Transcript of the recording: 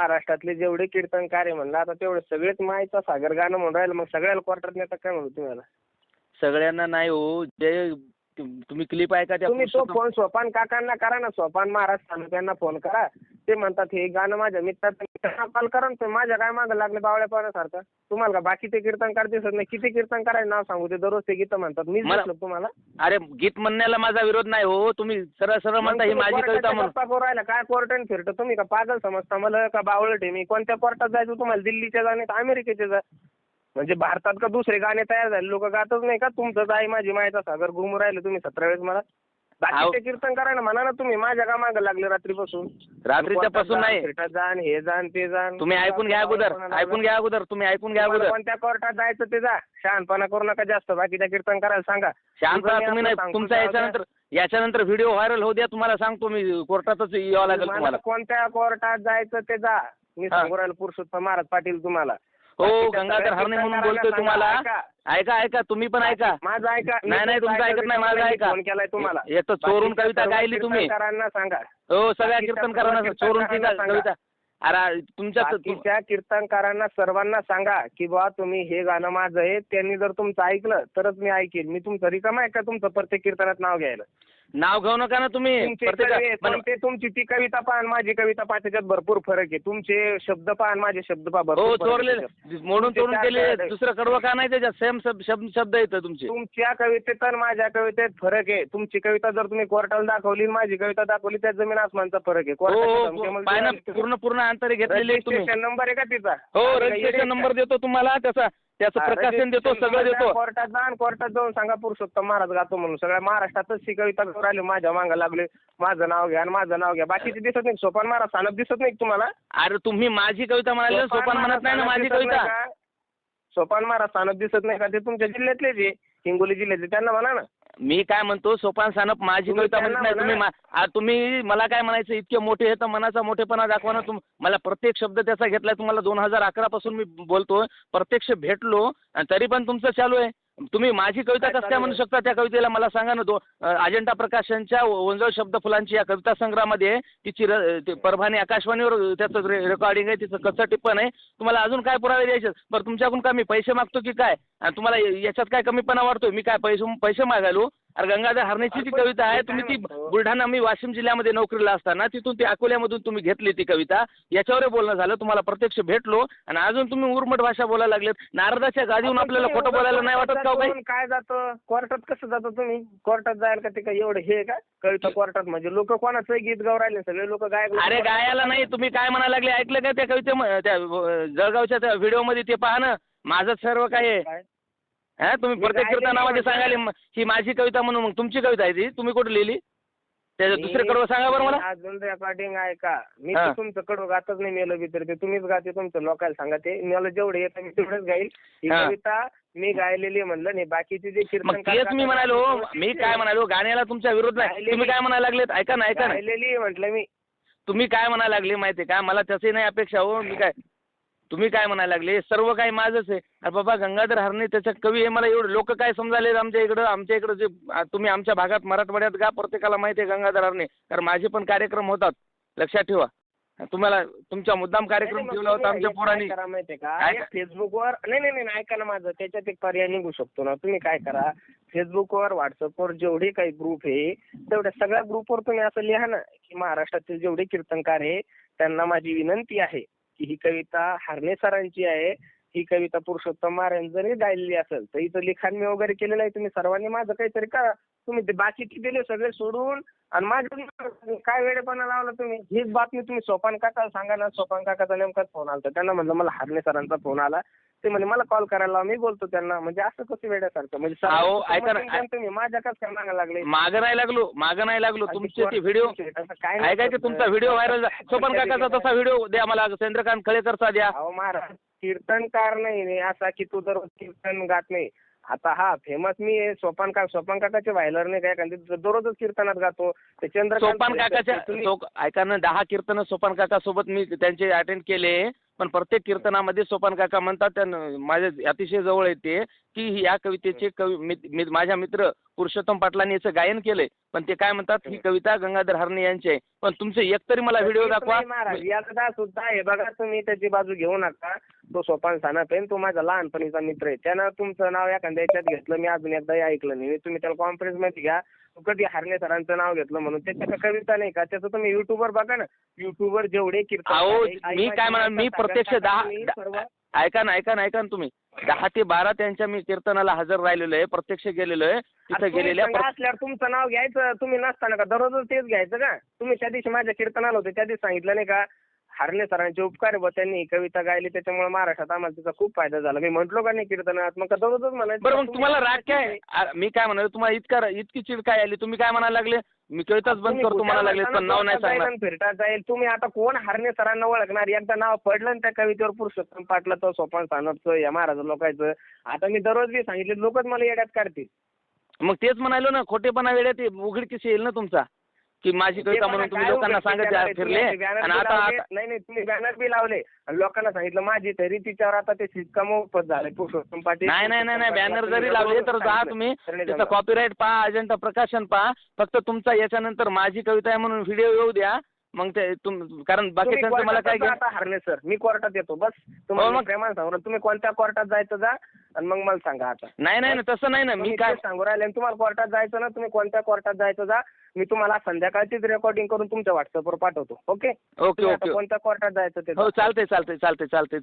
महाराष्ट्रातले जेवढे कीर्तनकार आहे म्हणलं आता तेवढे सगळेच मायचा सागर गाणं म्हणून राहिलं मग सगळ्याला क्वार्टर नेता काय म्हणू तुम्हाला? सगळ्यांना नाही हो जे तुम- तुम्ही क्लिप ऐका त्या तुम्ही तो पुरुषोत्तम- फोन सोपान काकांना करा ना सोपान महाराज तालुक्यांना फोन करा. ते म्हणतात हे गाणं माझ्या मित्राचं त्यांना कॉल करा ना तुम्ही. माझ्या काय मागं लागले बावळ्यापणासारखं तुम्हाला का बाकीचे कीर्तनकार दिसत नाही. किती कीर्तनकार आहे नाव सांगू ते दररोज ते गीतं म्हणतात. मीच मला- दिसलो तुम्हाला. अरे गीत म्हणण्याला माझा विरोध नाही हो. तुम्ही सरळ सरळ म्हणता ही माझी कविता म्हणून. राहिला. काय कोर्टाने फिरतो? तुम्ही का पागल समजता? मला का बावळट आहे? मी कोणत्या कोर्टात जायचं तुम्हाला? दिल्लीच्या जाणे का अमेरिकेचे जा म्हणजे भारतात का दुसरे गाणे तयार झाले? लोक गातच नाही का? तुमचंच आहे माझी मायचा सागर. घुमू राहिले तुम्ही सतरा वेळेस मला. बाकीचे कीर्तन करा ना म्हणा ना तुम्ही माझ्या का मागं लागले रात्रीपासून. रात्रीच्या पासून नाही. जाण हे जाण ते जाण. तुम्ही ऐकून घ्या अगोदर ऐकून घ्या अगोदर तुम्ही ऐकून घ्या अगोदर. कोणत्या कोर्टात जायचं ते जा. शहाणपणा करू नका जास्त बाकीच्या कीर्तन करायला सांगा. शांता मी तुम्ही नाही तुमचा. याच्यानंतर याच्यानंतर व्हिडिओ व्हायरल होऊ द्या तुम्हाला सांगतो मी कोर्टातच यावं लागेल तुम्हाला. कोणत्या कोर्टात जायचं ते जा. मी. सांगू राहिलो पुरुषोत्तम महाराज पाटील तुम्हाला. हो गंगाधर हरणे म्हणून बोलतोय तुम्हाला. ऐका. ऐका तुम्ही पण ऐका माझं ऐका. नाही नाही तुमचं ऐकत नाही माझं ऐका. फोन केलाय तुम्हाला. तर चोरून कविता गायली तुम्ही. कीर्तनकारांना सांगा. हो सगळ्या कीर्तनकारांना चोरून कीर्तनकारांना कविता अरे तुमच्या बाकीच्या कीर्तनकारांना सर्वांना सांगा की बा तुम्ही हे गाणं माझं आहे. त्यांनी जर तुमचं ऐकलं तरच मी ऐकेल मी तुमचं रिकाम आहे का तुमचं? प्रत्येक कीर्तनात नाव घ्यायला. नाव घेऊ नका ना तुम्ही. तुमचे प्रत्येका- कवी- पण- पण ते तुमची ती कविता पहा आणि माझी कविता पहा त्याच्यात भरपूर फरक आहे. तुमचे शब्द पहा आणि माझे शब्द पहा भरपूर हो फरक आहे. चोरले त्याच्यात. मोडून तुमचे चार आहे. दुसरं कडवं का नाही त्याच्यात? सेम शब्द शब्द येतं तुमचे. तुमच्या कवितेत आणि माझ्या कवितेत फरक आहे. तुमची कविता जर तुम्ही कोर्टाला दाखवली आणि माझी कविता दाखवली त्यात जमीन आसमानचा फरक आहे. हो कोर्टाच्या हो. धमक्यामध्ये पाय ना तुम्ही- पूर्ण पूर्ण अंतरे घेतलेले आहे तुम्ही. रजिस्ट्रेशन नंबर आहे का तिचा? हो रजिस्ट्रेशन नंबर देतो तुम्हाला. त्याचा त्याचं प्रकाशन देतो सगळं देतो. कोर्टात जा आणि कोर्टात जाऊन सांगा पुरुषोत्तम महाराज गातो म्हणून. सगळ्या महाराष्ट्रातच ती कविता करून राहिली माझ्या मागं लागले. माझं नाव घ्या आणि माझं नाव घ्या. बाकीचे दिसत नाही सोपान महाराज सानप दिसत नाही तुम्हाला? अरे तुम्ही माझी कविता म्हणाली सोपान म्हणत नाही ना माझी कविता? सोपान महाराज सानप दिसत नाही का? ते तुमच्या जिल्ह्यातलेच आहे. हिंगोली जिल्ह्यातले. त्यांना म्हणा ना. मी काय म्हणतो सोपान सानप माझी तुम्ही कविता म्हणत त्यांना नाही तुम्ही म्हणा. मा- आ, तुम्ही मला काय म्हणायचं इतके मोठे आहे तर मनाचा मोठेपणा दाखवा ना तुम मला प्रत्येक शब्द त्याचा घेतलाय तुम्हाला दोन हजार अकरा पासून मी बोलतोय प्रत्यक्ष भेटलो आणि तरी पण तुमचं चालू आहे तुम्ही माझी कविता कसं काय म्हणू? शकता? त्या कवितेला मला सांगा ना दो अ, अजंठा प्रकाशनच्या वंजळ शब्द फुलांची या कविता संग्रहामध्ये तिची र- ते परभणी आकाशवाणीवर त्याचं रे- रेकॉर्डिंग आहे तिचं कसं टिप्पण आहे तुम्हाला अजून काय पुरावे द्यायचे बरं तुमच्याकडून काय मी पैसे मागतो की काय? आणि तुम्हाला याच्यात काय कमीपणा वाटतोय मी काय पैसे पैसे मागायलो? अरे गंगाधर हरणेची पण कविता आहे तुम्ही ती? बुलढाणा मी वाशिम जिल्ह्यामध्ये नोकरीला असताना तिथून ती अकोल्यामधून तुम्ही घेतली ती कविता. याच्यावर बोलणं झालं तुम्हाला प्रत्यक्ष भेटलो आणि अजून तुम्ही उर्मट भाषा बोलायला लागलेत. नारदाच्या गादीहून आपल्याला खोटं बोलायला नाही वाटत का हो काही काय जातं? कोर्टात कसं जातं तुम्ही? कोर्टात जायला का ते काय एवढं हे का? कविता कोर्टात म्हणजे लोक कोणाचं गीत गाव राहिले सगळे लोक गायक अरे गायाला नाही तुम्ही काय म्हणायला लागले? ऐकलं का त्या कविते त्या जळगावच्या त्या व्हिडिओमध्ये ते पहा ना? माझं सर्व काय आहे. काय? हा तुम्ही प्रत्येक कीर्तनामध्ये. सांगाले म- ही माझी कविता म्हणून मग तुमची कविता आहे ती. तुम्ही कुठे लिहिली? त्याचं मी- दुसरे कडवं सांगा बरं मला. अजून रेकॉर्डिंग आहे का मी हा. तर तुमचं कडू गातच नाही मेलं बी तर. ते तुम्हीच गाते तुमचं लोकांना सांगा ते. मला जेवढे येतं मी तेवढंच गाईल. ही हा. कविता मी गायलेली म्हणलं नाही. बाकीचे जे मग कीर्तन तेच मी म्हणालो. मी काय म्हणालो? गाण्याला तुमच्या विरोध नाही. तुम्ही काय म्हणायला लागलेत? ऐका ना ऐका ना. गायलेली म्हटलं मी. तुम्ही काय म्हणायला लागले माहिती आहे का? मला तसही नाही अपेक्षा हो. मी काय तुम्ही काय म्हणायला लागले? सर्व काही माझंच आहे. अरे बाबा गंगाधर हरणे त्याचा कवी आहे. मला एवढं लोक काय समजाले आमच्या इकडं? आमच्या इकडं जे तुम्ही आमच्या भागात मराठवाड्यात गा प्रत्येकाला माहिती आहे गंगाधर हरणे? कारण माझे पण कार्यक्रम होतात. लक्षात ठेवा. तुम्हाला तुमचा मुद्दाम कार्यक्रम ठेवला होता आमच्या पोरांनी. माहितीये का? फेसबुकवर नाही नाही नाही ऐका ना माझं. त्याच्यात एक पर्याय निघू शकतो ना. तुम्ही काय करा? फेसबुकवर व्हॉट्सअपवर जेवढे काही ग्रुप आहे तेवढ्या सगळ्या ग्रुपवर तुम्ही असं लिहा ना की महाराष्ट्रातील जेवढे कीर्तनकार आहे त्यांना माझी विनंती आहे. ही कविता हरणे सरांची आहे ही कविता पुरुषोत्तम महाराज जरी गायलेली असेल तर इथं लिखाण मी वगैरे केलेलं आहे तुम्ही सर्वांनी माझं काहीतरी करा. तुम्ही बाकी बाकीचे दिले सगळे सोडून आणि माझ्या काय वेळेपणा लावला तुम्ही? हीच बातमी तुम्ही सोपान काका सांगा ना सोपान काकाचा नेमकाच फोन आला त्यांना म्हणलं मला हरणे सरांचा फोन आला. ते म्हणजे मला कॉल करायला मी बोलतो त्यांना म्हणजे असं कसं वेड्यासारखं? म्हणजे तुम्ही माझ्या कसं काय मागायला लागले? मागं नाही लागलो मागं नाही लागलो. तुमचे ते व्हिडिओ काय नाही ऐका की होत. तुमचा व्हिडिओ व्हायरल सोपन काकाचा तसा व्हिडिओ द्या मला चंद्रकांत खळेकरचा द्या. अहो महाराज कीर्तनकार नाही असा की तू दररोज कीर्तन गात नाही. आता हा फेमस मी सोपान का सोपान काकाचे व्हायलर नाही काय कारण दररोजच कीर्तनात गातो. ते चंद्रकांत सोपान काकाच्या ऐका ना दहा कीर्तन सोपान काका सोबत मी त्यांचे अटेंड केले. पण प्रत्येक कीर्तनामध्ये सोपान काका म्हणतात त्यानं माझ्या अतिशय जवळ आहे ते की ही या कवितेचे कवी माझ्या मित्र पुरुषोत्तम पाटलांनी याचं गायन केलंय. पण ते काय म्हणतात ही कविता गंगाधर हरणे यांची आहे. पण तुमचे एक तरी मला व्हिडिओ दाखवा. याचा सुद्धा आहे. बघा तुम्ही त्याची बाजू घेऊ नका. तो सोपान सानप आहे तो माझा लहानपणीचा मित्र आहे. त्यानं तुमचं नाव एखाद्या याच्यात घेतलं मी अजून एकदाही ऐकलं नाही. तुम्ही त्याला कॉन्फरन्समध्ये घ्या. तो कधी हारणे सरांचं नाव घेतलं म्हणून. त्याच्या कविता नाही का? त्याचं तुम्ही युट्यूबवर बघा ना. युट्यूबवर जेवढे कीर्तन अहो मी काय म्हणा मी प्रत्यक्ष दहा ऐका ना ऐका ना ऐका ना तुम्ही. दहा ते बारा त्यांच्या मी कीर्तनाला हजर राहिलेलो आहे प्रत्यक्ष गेलेलो आहे. तिथे गेलेल्या असल्यावर तुमचं नाव घ्यायचं तुम्ही नसताना का? दररोजच तेच घ्यायचं का? तुम्ही त्या दिवशी माझ्या कीर्तनाला होते त्या दिवशी सांगितलं नाही का? हारणे सरांचे उपकार बुवा, त्यांनी ही कविता गायली त्याच्यामुळे महाराष्ट्रात आम्हाला त्याचा खूप फायदा झाला. मी म्हटलो का नाही कीर्तनात मग का दररोजच म्हणायचं बरं मग तुम्ही तुम्हाला राग काय. आ- मी काय म्हणालो तुम्हाला इतका इतकी चिड काय आली? तुम्ही काय म्हणायला लागले? मी कविताच बंद तुम्ही करतो म्हणायला लागले पण नाव नाही सांगणार. आणि फिरता जाईल. तुम्ही आता कोण हारणे सरांना ओळखणार? एकदा नाव पडलं ना त्या कवितेवर पुरुषोत्तम पाटलाचं सोपान सानपचं या महाराज लोकांचं आता मी दररोज बी सांगितले लोकच मला येड्यात काढतील. मग तेच म्हणालो ना खोटेपणा वेळेत उघडकीस येईल ना तुमचा. की माझी कविता म्हणून तुम्ही काय लोकांना सांगत? फिरले तुम्ही banner आणि बी आता लावले. आता नाही नाही तुम्ही बॅनर बी लावले आणि लोकांना सांगितलं माझी तरी तिच्यावर आता ते शिक्कामोर्फत झालंय पुरुषोत्तम पाटील नाही नाही नाही नाही बॅनर जरी लावले तर जा. तुम्ही त्याचा. कॉपीराईट पहा अजंता प्रकाशन पहा फक्त तुमचा याच्यानंतर माझी कविता आहे म्हणून व्हिडिओ येऊ द्या मग ते तुम कारण तुम्ही बाकीच्यांचं मला काय जा आता हरणे सर मी कोर्टात येतो बस. तुम्हाला हो, मग- मी प्रेमानं सांगू राहिलो. तुम्ही कोणत्या कोर्टात जायचं जा आणि मग मला सांगा आता. नाही नाही नाही, तसं नाही ना. मी काय तेच सांगू राहिले आणि तुम्हाला कोर्टात जायचं ना तुम्ही कोणत्या कोर्टात जायचं जा मी तुम्हाला संध्याकाळचीच रेकॉर्डिंग करून तुमच्या व्हॉट्सअपवर पाठवतो. ओके ओके तुम्ही आता ओके कोणत्या कोर्टात जायचं ते हो चालतंय चालतंय चालतंय चालतंय.